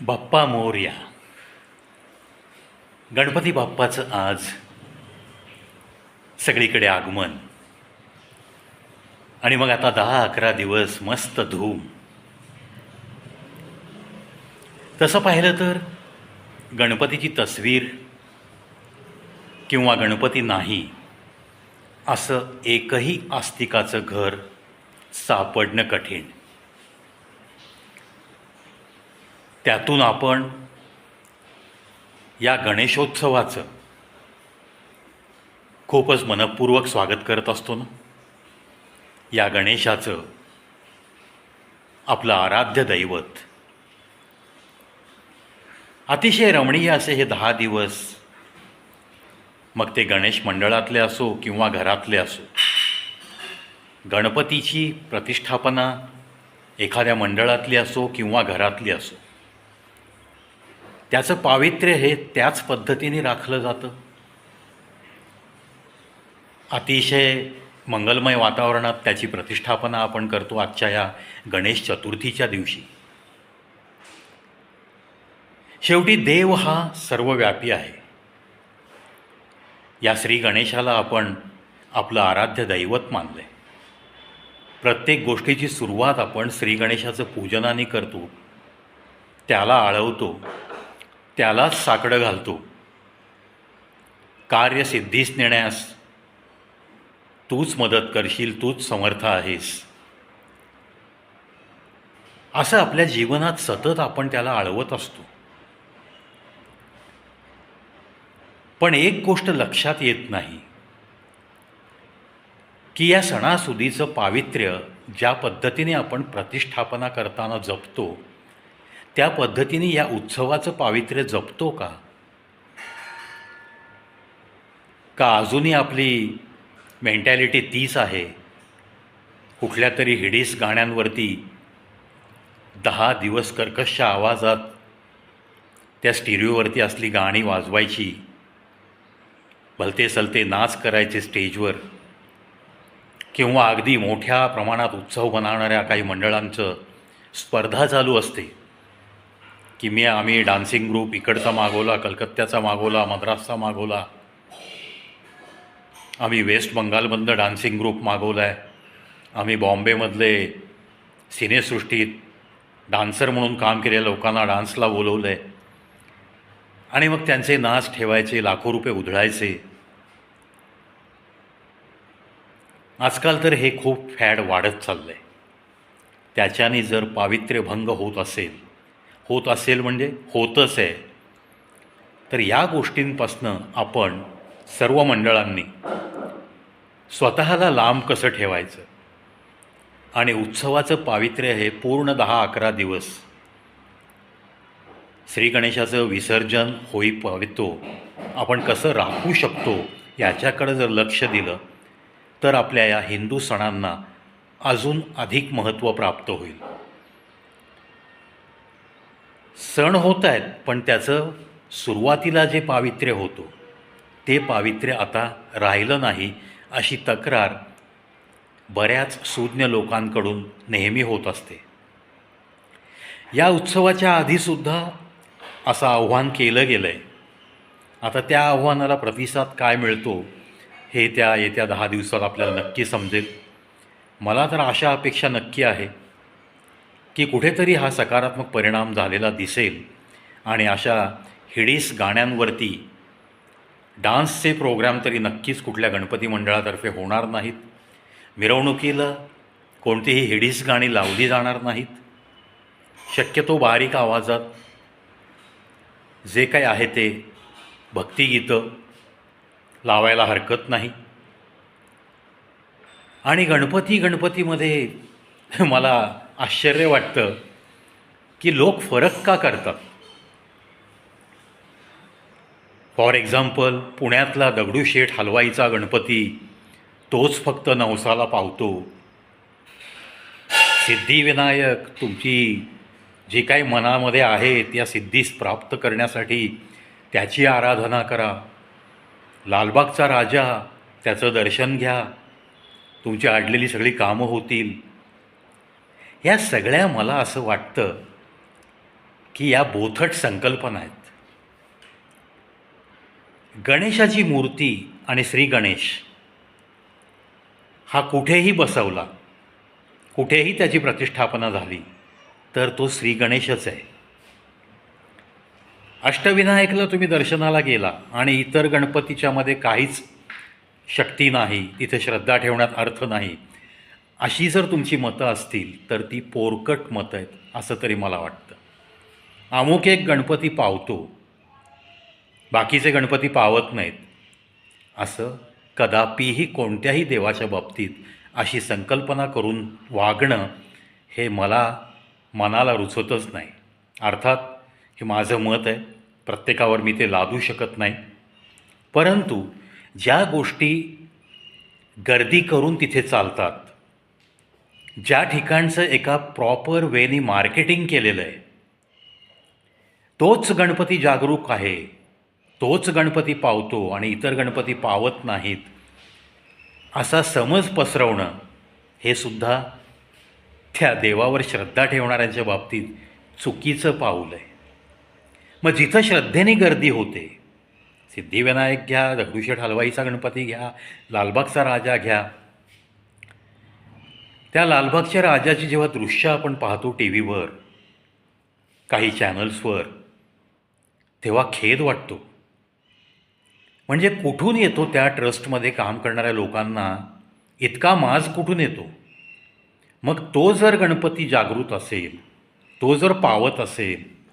बाप्पा मोरया. गणपती बाप्पाचं आज सगळीकडे आगमन. आणि मग आता दहा अकरा दिवस मस्त धूम. तसं पाहिलं तर गणपतीची तस्वीर किंवा गणपती नाही असं एकही आस्तिकाचं घर सापडणं कठीण. त्यातून आपण या गणेशोत्सवाचं खूपच मनपूर्वक स्वागत करत असतो ना? या गणेशाचं आपलं आराध्य दैवत. अतिशय रमणीय असे हे दहा दिवस मग ते गणेश मंडळातले असो किंवा घरातले असो गणपतीची प्रतिष्ठापना एखाद्या मंडळातली असो किंवा घरातली असो त्याचं पावित्र्य हे त्याच पद्धतीने राखलं जातं. अतिशय मंगलमय वातावरणात त्याची प्रतिष्ठापना आपण करतो आजच्या या गणेश चतुर्थीच्या दिवशी. शेवटी देव हा सर्वव्यापी आहे. या श्री गणेशाला आपण आपलं आराध्य दैवत मानलं आहे प्रत्येक गोष्टीची सुरुवात आपण श्री गणेशाचं पूजनाने करतो. त्याला आळवतो. त्यालाच साकडं घालतो. कार्य सिद्धीस नेण्यास तूच मदत करशील तूच समर्थ आहेस. असं आपल्या जीवनात सतत आपण त्याला आळवत असतो. पण एक गोष्ट लक्षात येत नाही. की या सणासुदीचं पावित्र्य ज्या पद्धतीने आपण प्रतिष्ठापना करताना जपतो त्या पद्धतीने या उत्सवाचं पावित्र्य जपतो का? का अजूनही आपली मेंटॅलिटी तीच आहे? कुठल्या तरी हिडीस गाण्यांवरती दहा दिवस कर्कश आवाजात त्या स्टिरिओवरती असली गाणी वाजवायची भलते सलते नाच करायचे स्टेजवर किंवा अगदी मोठ्या प्रमाणात उत्सव बनवणाऱ्या काही मंडळांचं स्पर्धा चालू असते. की मी आम्ही डान्सिंग ग्रुप इकडचा मागवला कलकत्त्याचा मागवला मद्रासचा मागवला. आम्ही वेस्ट बंगालमधलं डान्सिंग ग्रुप मागवला आहे आम्ही बॉम्बेमधले सिनेसृष्टीत डान्सर म्हणून काम केलेल्या लोकांना डान्सला बोलवलं आहे आणि मग त्यांचे नाच ठेवायचे लाखो रुपये उधळायचे. आजकाल तर हे खूप फॅड वाढत चाललं आहे त्याच्याने जर पावित्र्यभंग होत असेल होत असेल म्हणजे होतच आहे. तर या गोष्टींपासनं आपण सर्व मंडळांनी स्वतःला लांब कसं ठेवायचं? आणि उत्सवाचं पावित्र्य हे पूर्ण दहा अकरा दिवस श्री गणेशाचं विसर्जन होई पावितो आपण कसं राखू शकतो याच्याकडं जर लक्ष दिलं तर आपल्या या हिंदू सणांना अजून अधिक महत्त्व प्राप्त होईल. सण होत आहेत पण त्याचं सुरुवातीला जे पावित्र्य होतं ते पावित्र्य आता राहिलं नाही अशी तक्रार बऱ्याच सुज्ञ लोकांकडून नेहमी होत असते. या उत्सवाच्या आधीसुद्धा असं आव्हान केलं गेलं आहे आता त्या आव्हानाला प्रतिसाद काय मिळतो हे त्या येत्या दहा दिवसात आपल्याला नक्की समजेल. मला तर अशा अपेक्षा नक्की आहे. की कुठेतरी हा सकारात्मक परिणाम झालेला दिसेल. आणि अशा हिडीस गाण्यांवरती डान्सचे प्रोग्राम तरी नक्कीच कुठल्या गणपती मंडळातर्फे होणार नाहीत. मिरवणुकीला कोणतीही हिडीस गाणी लावली जाणार नाहीत. शक्यतो बारीक आवाजात जे काही आहे ते भक्तिगीतं लावायला हरकत नाही. आणि गणपती गणपतीमध्ये मला आश्चर्य वाटतं की लोक फरक का करतात? फॉर एक्झाम्पल पुण्यातला दगडूशेठ हलवाईचा गणपती तोच फक्त नवसाला पावतो. सिद्धिविनायक तुमची जी काही मनामध्ये आहे त्या सिद्धीस प्राप्त करण्यासाठी त्याची आराधना करा. लालबागचा राजा त्याचं दर्शन घ्या. तुमची अडलेली सगळी कामं होतील. या सगळ्या मला असं वाटतं की या बोथट संकल्पना आहेत. गणेशाची मूर्ती आणि श्री गणेश हा कुठेही बसवला कुठेही त्याची प्रतिष्ठापना झाली तर तो श्री गणेशच आहे. अष्टविनायकला तुम्ही दर्शनाला गेला आणि इतर गणपतीच्यामध्ये काहीच शक्ती नाही तिथे श्रद्धा ठेवण्यात अर्थ नाही अशी जर तुमची मतं असतील तर ती पोरकट मतं आहेत असं तरी मला वाटतं. अमुक एक गणपती पावतो बाकीचे गणपती पावत नाहीत असं कदापिही कोणत्याही देवाच्या बाबतीत अशी संकल्पना करून वागणं हे मला मनाला रुचतच नाही. अर्थात हे माझं मत आहे प्रत्येकावर मी ते लादू शकत नाही. परंतु ज्या गोष्टी गर्दी करून तिथे चालतात ज्या ठिकाणचं एका प्रॉपर वेनी मार्केटिंग केलेलं आहे तोच गणपती जागरूक आहे तोच गणपती पावतो आणि इतर गणपती पावत नाहीत असा समज पसरवणं हे सुद्धा त्या देवावर श्रद्धा ठेवणाऱ्यांच्या बाबतीत चुकीचं पाऊल आहे. मग जिथं श्रद्धेने गर्दी होते सिद्धिविनायक घ्या दगडूशेठ हलवाईचा गणपती घ्या लालबागचा राजा घ्या त्या लालबागच्या राजाची जेव्हा दृश्य आपण पाहतो टी व्हीवर काही चॅनल्सवर तेव्हा खेद वाटतो. म्हणजे कुठून येतो त्या ट्रस्टमध्ये काम करणाऱ्या लोकांना? इतका माज कुठून येतो? मग तो जर गणपती जागृत असेल तो जर पावत असेल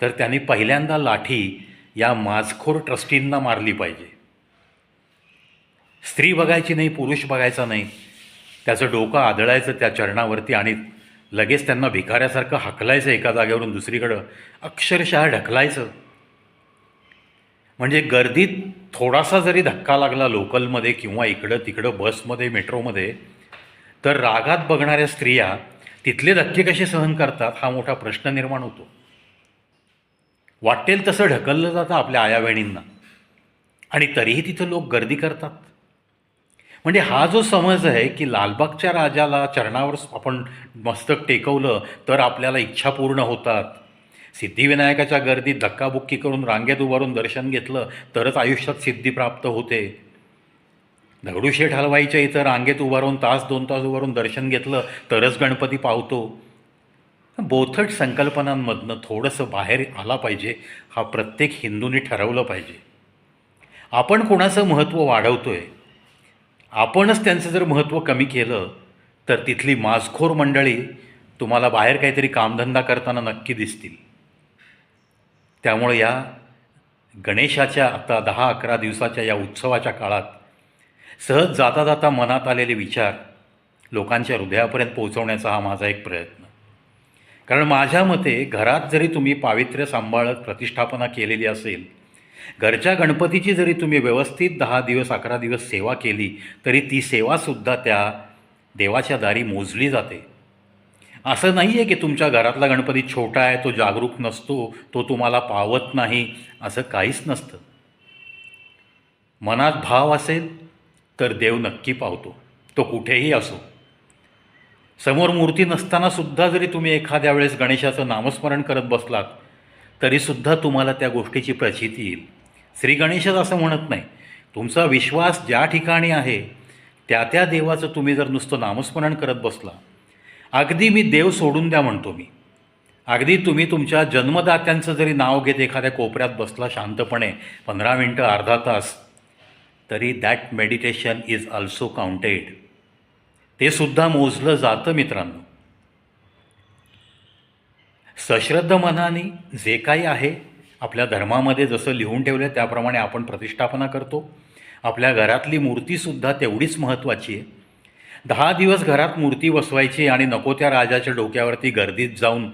तर त्यांनी पहिल्यांदा लाठी या माजखोर ट्रस्टींना मारली पाहिजे. स्त्री बघायची नाही पुरुष बघायचा नाही. त्याचं डोकं आदळायचं त्या चरणावरती आणि लगेच त्यांना भिकाऱ्यासारखं हकलायचं एका जागेवरून दुसरीकडं. अक्षरशः ढकलायचं. म्हणजे गर्दीत थोडासा जरी धक्का लागला लोकलमध्ये किंवा इकडं तिकडं बसमध्ये मेट्रोमध्ये तर रागात बघणाऱ्या स्त्रिया तिथले धक्के कसे सहन करतात हा मोठा प्रश्न निर्माण होतो. वाटेल तसं ढकललं जातं आपल्या आयाबहिणींना. आणि तरीही तिथं लोक गर्दी करतात. म्हणजे हा जो समज आहे की लालबागच्या राजाला चरणावर आपण मस्तक टेकवलं तर आपल्याला इच्छा पूर्ण होतात. सिद्धिविनायकाच्या गर्दीत धक्काबुक्की करून रांगेत उभारून दर्शन घेतलं तरच आयुष्यात सिद्धी प्राप्त होते. दगडूशेठ हलवाईच्या इथं रांगेत उभारून तास दोन तास उभारून दर्शन घेतलं तरच गणपती पावतो. बोथट संकल्पनांमधनं थोडंसं बाहेर आला पाहिजे हा प्रत्येक हिंदूंनी ठरवलं पाहिजे. आपण कोणाचं महत्त्व वाढवतो आहे आपणच त्यांचं जर महत्त्व कमी केलं तर तिथली माजखोर मंडळी तुम्हाला बाहेर काहीतरी कामधंदा करताना नक्की दिसतील. त्यामुळे या गणेशाच्या आता दहा अकरा दिवसाच्या या उत्सवाच्या काळात सहज जाता जाता मनात आलेले विचार लोकांच्या हृदयापर्यंत पोहोचवण्याचा हा माझा एक प्रयत्न. कारण माझ्या मते घरात जरी तुम्ही पावित्र्य सांभाळत प्रतिष्ठापना केलेली असेल घरच्या गणपतीची जरी तुम्ही व्यवस्थित दहा दिवस अकरा दिवस सेवा केली तरी ती सेवासुद्धा त्या देवाच्या दारी मोजली जाते. असं नाही आहे की तुमच्या घरातला गणपती छोटा आहे तो जागरूक नसतो तो तुम्हाला पावत नाही असं काहीच नसतं. मनात भाव असेल तर देव नक्की पावतो. तो कुठेही असो. समोर मूर्ती नसताना सुद्धा जरी तुम्ही एखाद्या वेळेस गणेशाचं नामस्मरण करत बसलात तरीसुद्धा तुम्हाला त्या गोष्टीची प्रचिती येईल. श्री गणेशच असं म्हणत नाही. तुमचा विश्वास ज्या ठिकाणी आहे त्या त्या देवाचं तुम्ही जर नुसतं नामस्मरण करत बसला अगदी मी देव सोडून द्या म्हणतो मी. अगदी तुम्ही तुमच्या जन्मदात्यांचं जरी नाव घेत एखाद्या कोपऱ्यात बसला शांतपणे पंधरा मिनटं अर्धा तास तरी that meditation is also counted ते सुद्धा मोजलं जातं मित्रांनो. सश्रद्ध मनाने जे काही आहे आपल्या धर्मामध्ये जसं लिहून ठेवलं आहे त्याप्रमाणे आपण प्रतिष्ठापना करतो. आपल्या घरातली मूर्तीसुद्धा तेवढीच महत्त्वाची आहे. दहा दिवस घरात मूर्ती बसवायची आणि नको त्या राजाच्या डोक्यावरती गर्दीत जाऊन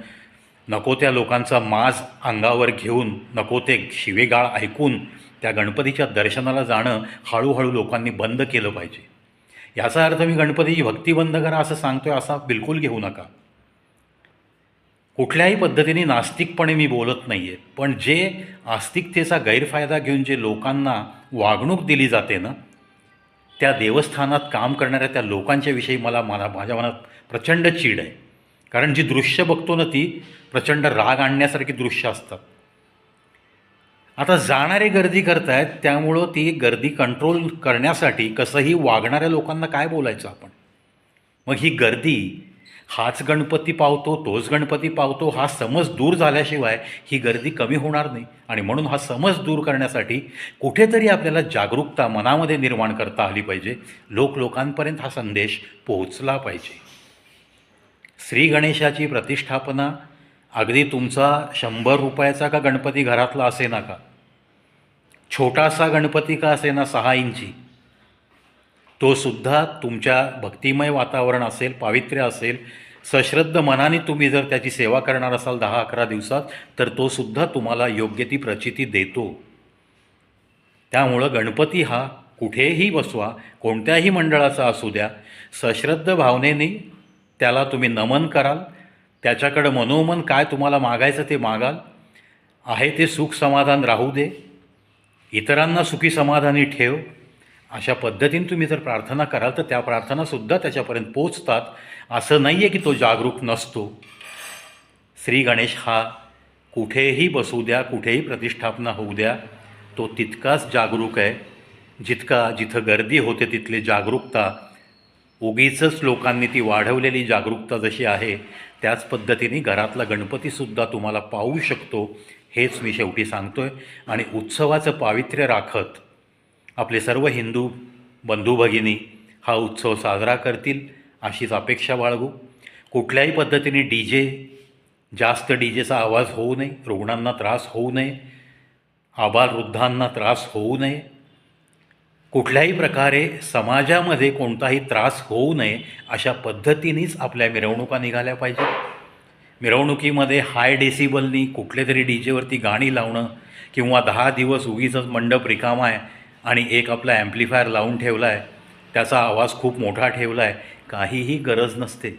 नको त्या लोकांचा माज अंगावर घेऊन नको ते शिवेगाळ ऐकून त्या गणपतीच्या दर्शनाला जाणं हळूहळू लोकांनी बंद केलं पाहिजे. याचा अर्थ मी गणपतीची भक्ती बंद करा असं सांगतोय असा बिलकुल घेऊ नका. कुठल्याही पद्धतीने नास्तिकपणे मी बोलत नाही आहे पण जे आस्तिकतेचा गैरफायदा घेऊन जे लोकांना वागणूक दिली जाते ना त्या देवस्थानात काम करणाऱ्या त्या लोकांच्या विषयी मला मला माझ्या मनात प्रचंड चीड आहे. कारण जी दृश्य बघतो ना ती प्रचंड राग आणण्यासारखी दृश्य असतात. आता जाणारे गर्दी करतायत त्यामुळं ती गर्दी कंट्रोल करण्यासाठी कसंही वागणाऱ्या लोकांना काय बोलायचं आपण? मग ही गर्दी हाच गणपती पावतो तोच गणपती पावतो हा समज दूर झाल्याशिवाय ही गर्दी कमी होणार नाही. आणि म्हणून हा समज दूर करण्यासाठी कुठेतरी आपल्याला जागरूकता मनामध्ये निर्माण करता आली पाहिजे. लोक लोकांपर्यंत हा संदेश पोहोचला पाहिजे. श्री गणेशाची प्रतिष्ठापना अगदी तुमचा शंभर रुपयाचा का गणपती घरातला असे ना का? छोटासा गणपती का असे ना सहा इंची? तो सुद्धा तुमच्या भक्तिमय वातावरण असेल पावित्र्य असेल सश्रद्ध मनाने तुम्ही जर त्याची सेवा करणार असाल दहा अकरा दिवसात तर तो सुद्धा तुम्हाला योग्य ती प्रचिती देतो. त्यामुळं गणपती हा कुठेही बसवा कोणत्याही मंडळाचा असू द्या सश्रद्ध भावनेने त्याला तुम्ही नमन कराल त्याच्याकडं मनोमन काय तुम्हाला मागायचं ते मागाल आहे ते सुख समाधान राहू दे इतरांना सुखी समाधानी ठेव अशा पद्धतीने तुम्ही जर प्रार्थना कराल तर त्या प्रार्थनासुद्धा त्याच्यापर्यंत पोचतात असं नाही आहे की तो जागरूक नसतो. श्री गणेश हा कुठेही बसू द्या कुठेही प्रतिष्ठापना होऊ द्या तो तितकाच जागरूक आहे. जितका जिथं गर्दी होते तिथली जागरूकता उगीचच लोकांनी ती वाढवलेली जागरूकता जशी आहे त्याच पद्धतीने घरातला गणपतीसुद्धा तुम्हाला पाहू शकतो. हेच मी शेवटी सांगतो आहे आणि उत्सवाचं पावित्र्य राखत आपले सर्व हिंदू बंधू भगिनी हा उत्सव साजरा करतील अशीच अपेक्षा बाळगू. कुठल्याही पद्धतीने डी जे जास्त डी जेचा आवाज होऊ नये रुग्णांना त्रास होऊ नये आबालवृद्धांना त्रास होऊ नये. कुठल्याही प्रकारे समाजामध्ये कोणताही त्रास होऊ नये अशा पद्धतीनेच आपल्या मिरवणुका निघाल्या पाहिजेत. मिरवणुकीमध्ये हाय डेसिबलनी कुठले तरी डी जेवरती गाणी लावणं किंवा दहा दिवस उगीच मंडप रिकामा आहे आणि एक आपला ॲम्प्लिफायर लावून ठेवला आहे त्याचा आवाज खूप मोठा ठेवला आहे काहीही गरज नसते.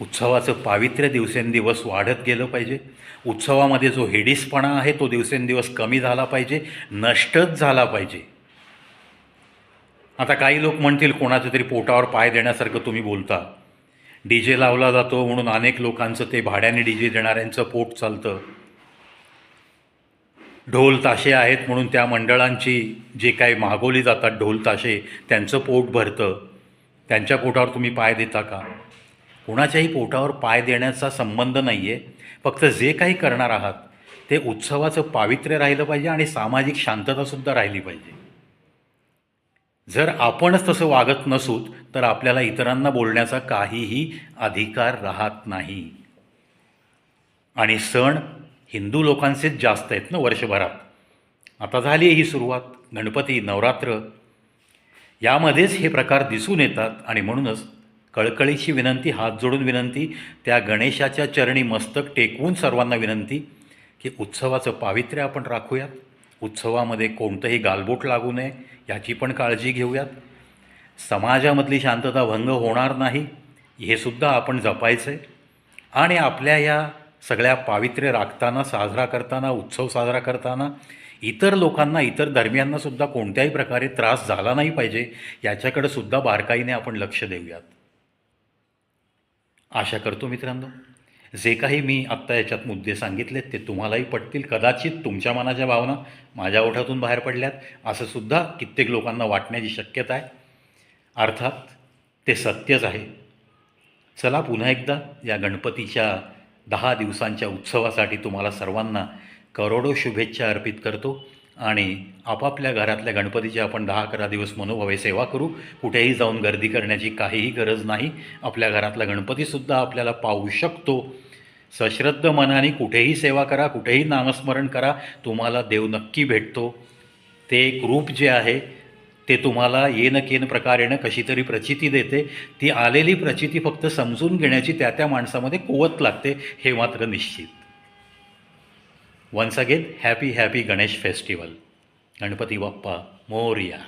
उत्सवाचं पावित्र्य दिवसेंदिवस वाढत गेलं पाहिजे. उत्सवामध्ये जो हेडीसपणा आहे तो दिवसेंदिवस कमी झाला पाहिजे नष्टच झाला पाहिजे. आता काही लोक म्हणतील कोणाच्या तरी पोटावर पाय देण्यासारखं तुम्ही बोलता. डी जे लावला जातो म्हणून अनेक लोकांचं ते भाड्याने डी जे देणाऱ्यांचं पोट चालतं. ढोल ताशे आहेत म्हणून त्या मंडळांची जे काही मागवली जातात ढोल ताशे त्यांचं पोट भरतं. त्यांच्या पोटावर तुम्ही पाय देता का? कुणाच्याही पोटावर पाय देण्याचा संबंध नाही आहे फक्त जे काही करणार आहात ते उत्सवाचं पावित्र्य राहिलं पाहिजे आणि सामाजिक शांततासुद्धा राहिली पाहिजे. जर आपणच तसं वागत नसूत तर आपल्याला इतरांना बोलण्याचा काहीही अधिकार राहत नाही. आणि सण हिंदू लोकांचेच जास्त आहेत ना वर्षभरात. आता झाली आहे ही सुरुवात गणपती नवरात्र. यामध्येच हे प्रकार दिसून येतात आणि म्हणूनच कळकळीची विनंती हात जोडून विनंती त्या गणेशाच्या चरणी मस्तक टेकवून सर्वांना विनंती की उत्सवाचं पावित्र्य आपण राखूयात. उत्सवामध्ये कोणतंही गालबोट लागू नये याची पण काळजी घेऊयात. समाजामधली शांतता भंग होणार नाही हे सुद्धा आपण जपायचं आहे आणि आपल्या या सगळ्या पावित्र्य राखताना साजरा करताना उत्सव साजरा करताना इतर लोकांना इतर धर्मियांनासुद्धा कोणत्याही प्रकारे त्रास झाला नाही पाहिजे याच्याकडे सुद्धा बारकाईने आपण लक्ष देऊयात. आशा करतो मित्रांनो जे काही मी आत्ता याच्यात मुद्दे सांगितलेत ते तुम्हालाही पटतील. कदाचित तुमच्या मनाच्या भावना माझ्या ओठातून बाहेर पडल्यात. असं सुद्धा कित्येक लोकांना वाटण्याची शक्यता आहे. अर्थात ते सत्यच आहे. चला पुन्हा एकदा या गणपतीच्या दहा दिवसांच्या उत्सवासाठी तुम्हाला सर्वांना करोडो शुभेच्छा अर्पित करतो. आणि आपापल्या घरातल्या गणपतीची आपण दहा अकरा दिवस मनोभावे सेवा करू. कुठेही जाऊन गर्दी करण्याची काहीही गरज नाही. आपल्या घरातला गणपतीसुद्धा आपल्याला पाहू शकतो. सश्रद्ध मनाने कुठेही सेवा करा कुठेही नामस्मरण करा. तुम्हाला देव नक्की भेटतो. ते एक रूप जे आहे ते तुम्हाला येन केन प्रकारेनं कशी तरी प्रचिती देते. ती आलेली प्रचिती फक्त समजून घेण्याची त्या त्या माणसामध्ये कुवत लागते हे मात्र निश्चित. Once again happy happy Ganesh festival Ganpati Bappa Morya